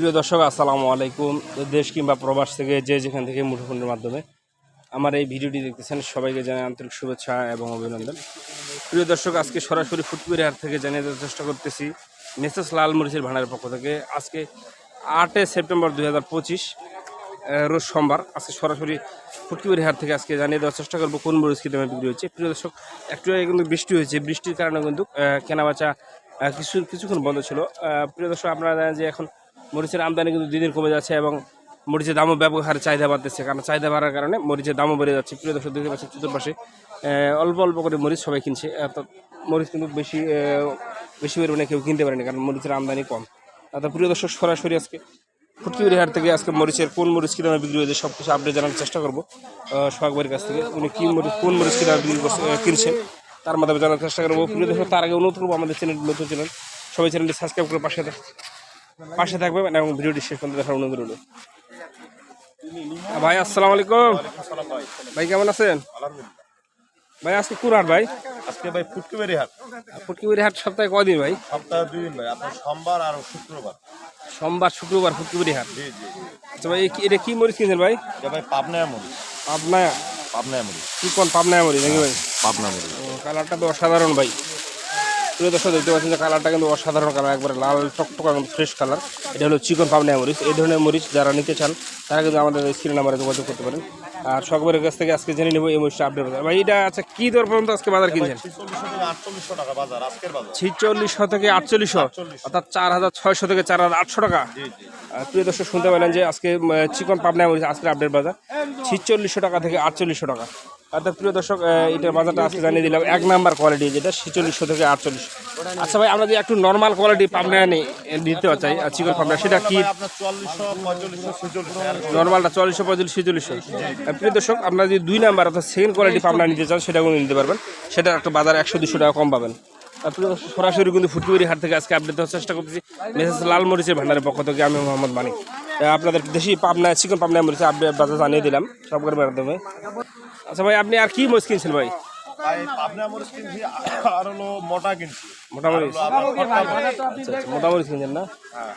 প্রিয় দর্শক, আসসালামু আলাইকুম। দেশ কিংবা প্রবাস থেকে যে যেখান থেকে মুঠোফোনের মাধ্যমে আমার এই ভিডিওটি দেখতেছেন, সবাইকে জানাই আন্তরিক শুভেচ্ছা এবং অভিনন্দন। প্রিয় দর্শক, আজকে সরাসরি ফুটপুরি হাট থেকে জানিয়ে দেওয়ার চেষ্টা করতেছি, মেসেস লাল মরিচের ভান্ডারের পক্ষ থেকে। আজকে আটই সেপ্টেম্বর দুই হাজার পঁচিশ রোজ সোমবার। আজকে সরাসরি ফুটকিবাড়ি হাট থেকে আজকে জানিয়ে দেওয়ার চেষ্টা করব কোন মরিচ কী বিক্রি হচ্ছে। প্রিয় দর্শক, একটু কিন্তু বৃষ্টি হয়েছে। বৃষ্টির কারণে কিন্তু কেনাবেচা কিছু কিছুক্ষণ বন্ধ ছিল। প্রিয় দর্শক, আপনারা জানেন যে এখন মরিচের আমদানি কিন্তু দিন দিন কমে যাচ্ছে এবং মরিচের দামও ব্যাপক হারে চাহিদা বাড়তেছে। কারণ চাহিদা বাড়ার কারণে মরিচের দামও বেড়ে যাচ্ছে। প্রিয় দর্শক, দেখতে পাচ্ছেন চতুর্পাশে অল্প অল্প করে মরিচ সবাই কিনছে। অর্থাৎ মরিচ কিন্তু বেশি বেশি পরিমাণে কেউ কিনতে পারেনি কারণ মরিচের আমদানি কম। অর্থাৎ প্রিয় দর্শক, সরাসরি আজকে ফুটকিবাড়ি হাট থেকে আজকে মরিচের কোন মরিচ কী দামে বিক্রি হয়েছে সব কিছু আপডেট জানার চেষ্টা করব। সোহাগবাড়ির কাছ থেকে উনি কী মরিচ, কোন মরিচ কী দামে বিক্রি কিনছেন, তার মাধ্যমে জানার চেষ্টা করব। প্রিয় দর্শক, তার আগে অনুরোধ করব আমাদের চ্যানেল, নতুন চ্যানেল, সবাই চ্যানেলটি সাবস্ক্রাইব করে পাশে পাশে থাকবেন এবং ভিডিওটি শেষ পর্যন্ত দেখার অনুরোধ রইল। ভাই আসসালামু আলাইকুম। ভাই কেমন আছেন? ভাই আজকে কোন হাট ভাই? আজকে ভাই ফুটকিবাড়ি হাট। ফুটকিবাড়ি হাট সপ্তাহে কদিন ভাই? সপ্তাহে দুই দিন ভাই আপনার সোমবার আর শুক্রবার। সোমবার শুক্রবার ফুটকিবাড়ি হাট। জি জি আচ্ছা ভাই এটা কি মরিচ কিনছেন ভাই? এটা ভাই পাবনায় মুড়ি পাবনায় পাবনায় মুড়ি কি কোন পাবনায় মরিচ নাকি ভাই? পাবনা ও, কালারটা তো অসাধারণ ভাই। প্রিয় দর্শক দেখতে পাচ্ছেন যে কালারটা কিন্তু অসাধারণ কালার একবারে লাল টকটকা ফ্রেশ কালার এটা হলো চিকন পাবনা মরিচ। এই ধরনের মরিচ যারা নিতে চান তারা কিন্তু আমাদের স্ক্রিন নাম্বারে যোগাযোগ করতে পারেন। আর সকলের কাছ থেকে আজকে জেনে নেব এই মরিচটা আপডেট ভাই এটা আচ্ছা কি দর পর্যন্ত আজকে বাজার কিনছেন? ছিচল্লিশশো থেকে আটচল্লিশশো অর্থাৎ চার হাজার ছয়শো থেকে চার হাজার আটশো টাকা। প্রিয় দর্শক শুনতে পেলেন যে আজকে চিকন পাবনা মরিচ আজকের আপডেট বাজার। ছিচল্লিশশো টাকা থেকে আটচল্লিশশো টাকা। অর্থাৎ প্রিয় দর্শক এটার বাজারটা আজকে জানিয়ে দিলাম, এক নাম্বার কোয়ালিটি যেটা, ছিচল্লিশশো থেকে আটচল্লিশশো আচ্ছা ভাই, আমরা যদি একটু নর্মাল কোয়ালিটি পাবনা নি দিতে চাই চিকন পাবনা সেটা কি? নর্মালটা চল্লিশশো পঁয়তাল্লিশ ছিচল্লিশশো। প্রিয় দর্শক, আপনারা যদি দুই নাম্বার অর্থাৎ সেকেন্ড কোয়ালিটি পাবনা নিতে চান সেটা সেটাও নিতে পারবেন। সেটা একটা বাজার একশো, দুশো টাকা কম পাবেন। সরাসরি কিন্তু ফুটকুড়ি হাট থেকে আজকে আপডেট দেওয়ার চেষ্টা করতেছি। মেসেজ লাল মরিচের ভান্ডারের পক্ষ থেকে আমি মোহাম্মদ মানিক। আপনাদের দেশি পাবনা চিকন পাবনা মরিচের আপডেট বাজার জানিয়ে দিলাম। সবকের মাধ্যমে। আচ্ছা ভাই আপনি আর কি মরিচ কিনছেন ভাই? মোটামুটি। আচ্ছা আচ্ছা কিনছেন না? হ্যাঁ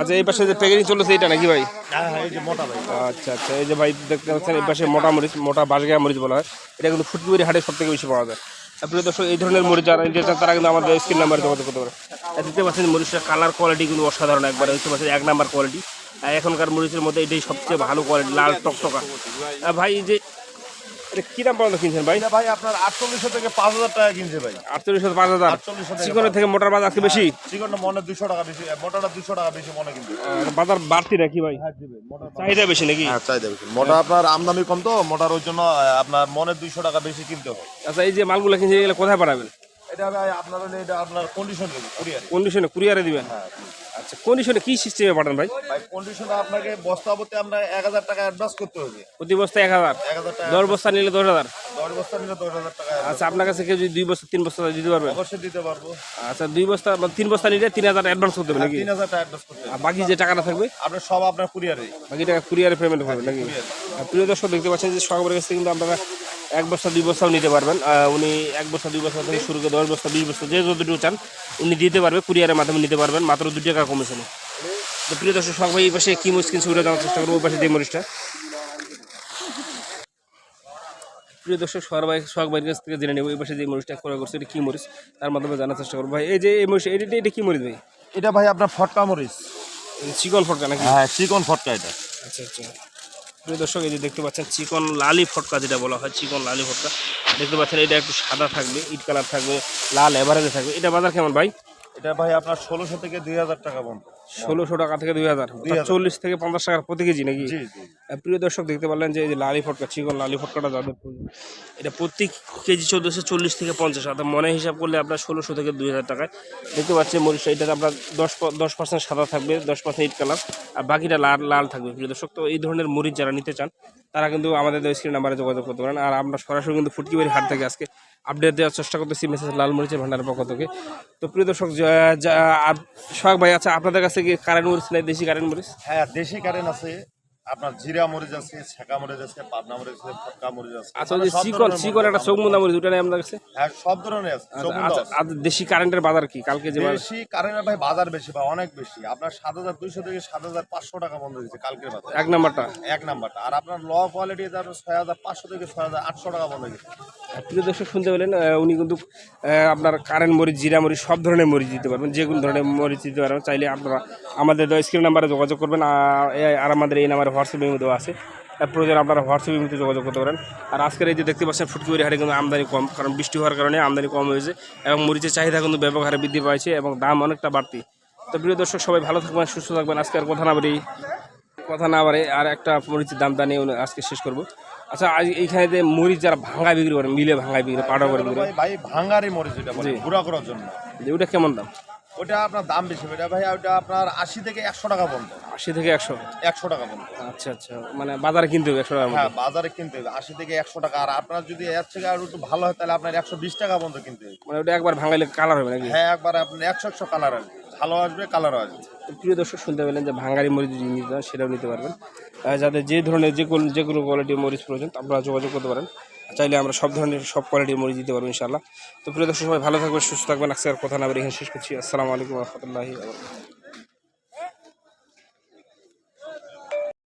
আচ্ছা এই পাশে যে প্যাকেজিং চলেছে এটা নাকি ভাই? হ্যাঁ হ্যাঁ এই যে মোটা ভাই। আচ্ছা আচ্ছা এই যে ভাই দেখতে পাচ্ছেন এই পাশে মোটা মরিচ মোটা বাঁশগায়া মরিচ বলা হয়। এটা কিন্তু হাটে সব থেকে বেশি পাওয়া যায়। আপনি দর্শক এই ধরনের মরিচ যারা নিতে চান তারা কিন্তু আমাদের স্ক্রিন নাম্বারে যোগাযোগ করতে পারে দেখতে পাচ্ছেন মরিচের কালার কোয়ালিটি কিন্তু অসাধারণ একবার। দেখতে পাচ্ছেন এক নাম্বার কোয়ালিটি আর এখনকার মরিচের মধ্যে এটাই সবচেয়ে ভালো কোয়ালিটি লাল টকটকা। আর ভাই যে এটা কী দাম পর্যন্ত কিনছেন ভাই? ভাই আপনার আটচল্লিশশো থেকে পাঁচ হাজার টাকা কিনছে ভাই। আটচল্লিশশো পাঁচ হাজার। 4800 থেকে চিকনের থেকে মোটার বাজার আজকে বেশি? চিকনটা মনে দুশো টাকা বেশি মোটাটা দুশো টাকা বেশি মনে কিন্তু। বাজার বাড়তি নাকি ভাই? হ্যাঁ চাহিদা বেশি নাকি? হ্যাঁ চাহিদা বেশি। মোটা আপনার আমদানি কম তো মোটার ওই জন্য আপনার মনে দুইশো টাকা বেশি কিনতে হয় আচ্ছা এই যে মালগুলো কিনছে এগুলো কোথায় পাঠাবেন? এটা ভাই আপনার এটা আপনার কন্ডিশন দেবো কুরিয়ারে কন্ডিশনে কুরিয়ারে দিবেন? হ্যাঁ আচ্ছা কন্ডিশনে কি সিস্টেমে পাঠান ভাই? ভাই কন্ডিশনে আপনাকে বস্তা প্রতি আমরা এক হাজার টাকা অ্যাডভান্স করতে হবে। প্রতি বস্তা এক হাজার? এক হাজার টাকা দশ বস্তা নিলে দশ হাজার? দশ বস্তা নিলে দশ হাজার টাকা আচ্ছা আপনার কাছে কেউ যদি দুই বস্তা তিন বস্তা দিতে পারবে? অবশ্যই দিতে পারব। আচ্ছা দুই বস্তা তিন বস্তা নিলে তিন হাজার অ্যাডভান্স করতে হবে নাকি? তিন হাজার টাকা অ্যাডভান্স করতে হবে। বাকি যে টাকাটা থাকবে? আপনার সব আপনার কুরিয়ারে বাকি টাকা কুরিয়ারে পেমেন্ট করবে নাকি? প্রিয় দর্শক দেখতে পাচ্ছেন যে কাছে কিন্তু আপনারা এক বস্তা দুই বস্তাও নিতে পারবেন। উনি এক বস্তা দুই বস্তা থেকে শুরু করে দশ বস্তা বিশ বস্তা যে যতটুকু চান উনি দিতে পারবে কুরিয়ারের মাধ্যমে নিতে পারবেন মাত্র দু টাকা কমিশনে তো প্রিয় দর্শক সবাই এই পাশে কি মুশকিল সুবিধা জানার চেষ্টা করব ওই পাশে দিয়ে মরিচটা। প্রিয় দর্শক সবাই সোহাগ ভাইয়ের কাছ থেকে জেনে নেব এই পাশে যে মরিচটা ক্রয় করছে এটা কি মরিচ? তার মাধ্যমে জানার চেষ্টা করব। ভাই এই যে এই মরিচ এটা এটা কি মরিচ ভাই? এটা ভাই আপনার ফটকা মরিচ। চিকন ফটকা নাকি? হ্যাঁ চিকন ফটকা এটা। আচ্ছা আচ্ছা। প্রিয় দর্শক, এই যে দেখতে পাচ্ছেন, চিকন লালি ফটকা যেটা বলা হয়, চিকন লালি ফটকা। দেখতে পাচ্ছেন, এটা একটু সাদা থাকবে, ইট কালার থাকবে, লাল এভারেজে থাকবে। এটা বাজার কেমন ভাই? এটা ভাই আপনার ষোলোশো থেকে দুই হাজার টাকা পর্যন্ত। ষোলোশো টাকা থেকে দুই হাজার। চল্লিশ থেকে পঞ্চাশ টাকার প্রতি কেজি নাকি? প্রিয় দর্শক দেখতে পারলেন যে এই যে লালি ফটকা চিকন লালি ফটকাটা যাদের প্রয়োজন, এটা প্রতি কেজি চোদ্দোশো চল্লিশ থেকে পঞ্চাশ। অর্থাৎ মনে হিসাব করলে আপনার ষোলোশো থেকে দুই হাজার টাকায়। দেখতে পাচ্ছেন মরিচটা এটাতে আপনার দশ দশ পার্সেন্ট সাদা থাকবে দশ পার্সেন্ট ইট কালার আর বাকিটা লাল লাল থাকবে প্রিয় দর্শক। তো এই ধরনের মরিচ যারা নিতে চান তারা কিন্তু আমাদের স্ক্রিন নাম্বারে যোগাযোগ করতে পারেন। আর আমরা সরাসরি কিন্তু ফুটকিবাড়ি হাট থেকে আজকে আপডেট দেওয়ার চেষ্টা করতেছি মেসেজ লাল মরিচের ভান্ডারের পক্ষ থেকে। তো প্রিয় দর্শক সোহাগ ভাই আচ্ছা আপনাদের কাছে কি কারেন্ট মরিচ নেই দেশি কারেন্ট মরিচ? হ্যাঁ দেশি কারেন্ট আছে। আপনার জিরা মরিচ আছে ছেঁকা মরিচ আছে পাবনা মরিচ আছে ফটকা মরিচ আছে। আচ্ছা যে চিকন একটা মরিচ নেই আপনার কাছে? হ্যাঁ সব ধরনের আছে আচ্ছা, চৌমুন্দা আচ্ছা আছে। আর দেশি কারেন্টের বাজার কি কালকে যে বেশি কারেন্টের ভাই বাজার বেশি বা অনেক বেশি। আপনার সাত হাজার দুইশো থেকে সাত হাজার পাঁচশো টাকা বন্ধ হয়েছে কালকের বাজার। এক নাম্বারটা। এক নাম্বারটা। আর আপনার ল কোয়ালিটি আপনার ছয় হাজার পাঁচশো থেকে ছয় হাজার আটশো টাকা বন্ধ হয়েছে। প্রিয় দর্শক, শুনতে পেলেন উনি কিন্তু আপনার কারেন্ট মরিচ, জিরা মরিচ, সব ধরনের মরিচ দিতে পারবেন, যে কোনো ধরনের মরিচ দিতে পারবেন। চাইলে আপনারা আমাদের স্ক্রিন নাম্বারে যোগাযোগ করবেন আর আমাদের এই নাম্বারে হোয়াটসঅ্যাপ ইমো দেওয়া আছে। প্রয়োজন আপনারা হোয়াটসঅ্যাপ ইমোতে যোগাযোগ করতে পারেন। আর আজকের এই যে দেখতে পাচ্ছেন ফুটকিবাড়ি হাটে কিন্তু আমদানি কম, কারণ বৃষ্টি হওয়ার কারণে আমদানি কম হয়েছে এবং মরিচের চাহিদা কিন্তু ব্যাপক হারে বৃদ্ধি পাইছে এবং দাম অনেকটা বাড়তি। তো প্রিয় দর্শক, সবাই ভালো থাকবেন, সুস্থ থাকবেন। আজকে আর কথা না বাড়ি কথা না বাড়ে আর একটা মরিচের দামটা নিয়ে আজকে শেষ করব। আচ্ছা আজ এইখানে যে মরিচ যারা ভাঙা বিক্রি করে মিলে ভাঙা বিক্রি করে পাউডার করে বিক্রি করে। ভাই ভাই ভাঙ্গারি মরিচ যেটা বলে। গুঁড়া করার জন্য। যে ওটা কেমন দাম? ওটা আপনার দাম বেশি ওটা ভাই ওটা আপনার আশি থেকে একশো টাকা বন্ধ আশি থেকে একশো? একশো টাকা বন্ধ আচ্ছা আচ্ছা মানে বাজারে কিনতে হবে একশো টাকা হ্যাঁ বাজারে কিনতে হবে আশি থেকে একশো টাকা। আর আপনার যদি এর থেকে আর একটু ভালো হয় তাহলে আপনার একশো বিশ টাকা বন্ধ কিনতে হবে। মানে ওটা একবার ভাঙাইলে কালার হবে নাকি? হ্যাঁ একবার আপনার একশো একশো কালার আসবে ভালো আসবে কালারও আসবে। প্রিয় দর্শক, শুনতে পেলেন যে ভাঙ্গারি মরিচ যদি নিতে হয় সেটাও নিতে পারবেন। যাতে যে ধরনের যে কোনো যে কোনো কোয়ালিটির মরিচ প্রয়োজন, আপনারা যোগাযোগ করতে পারেন। চাইলে আমরা সব ধরনের সব কোয়ালিটির মরিচ দিতে পারব ইনশাআল্লাহ। তো প্রিয় দর্শক, সবাই ভালো থাকবেন, সুস্থ থাকবেন। আজকে আর কথা না বলে এখানে শেষ করছি। আসসালামু আলাইকুম রহমতুল্লাহি